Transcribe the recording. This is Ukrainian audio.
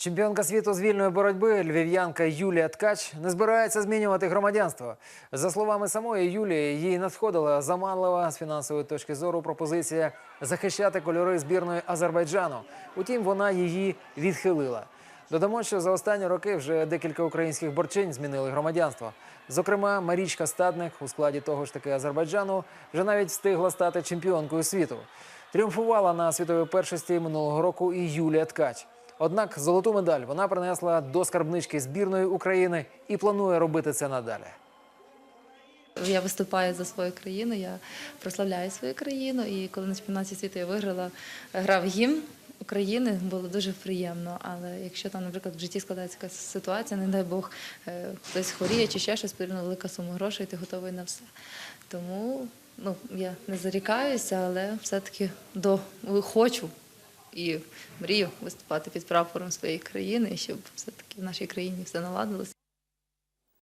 Чемпіонка світу з вільної боротьби львів'янка Юлія Ткач не збирається змінювати громадянство. За словами самої Юлії, їй надходила заманлива з фінансової точки зору пропозиція захищати кольори збірної Азербайджану. Утім, вона її відхилила. Додамо, що за останні роки вже декілька українських борчинь змінили громадянство. Зокрема, Марічка Стадник у складі того ж таки Азербайджану вже навіть встигла стати чемпіонкою світу. Тріумфувала на світовій першості минулого року і Юлія Ткач. Однак золоту медаль вона принесла до скарбнички збірної України і планує робити це надалі. Я виступаю за свою країну, я прославляю свою країну. І коли на чемпіонаті світу я виграла, грав гімн України, було дуже приємно. Але якщо там, наприклад, в житті складається якась ситуація, не дай Бог, е, хтось хворіє чи ще щось, потрібна велика сума грошей, ти готовий на все. Тому ну, я не зарікаюся, але все-таки до хочу і мрію виступати під прапором своєї країни, щоб все-таки в нашій країні все наладилося.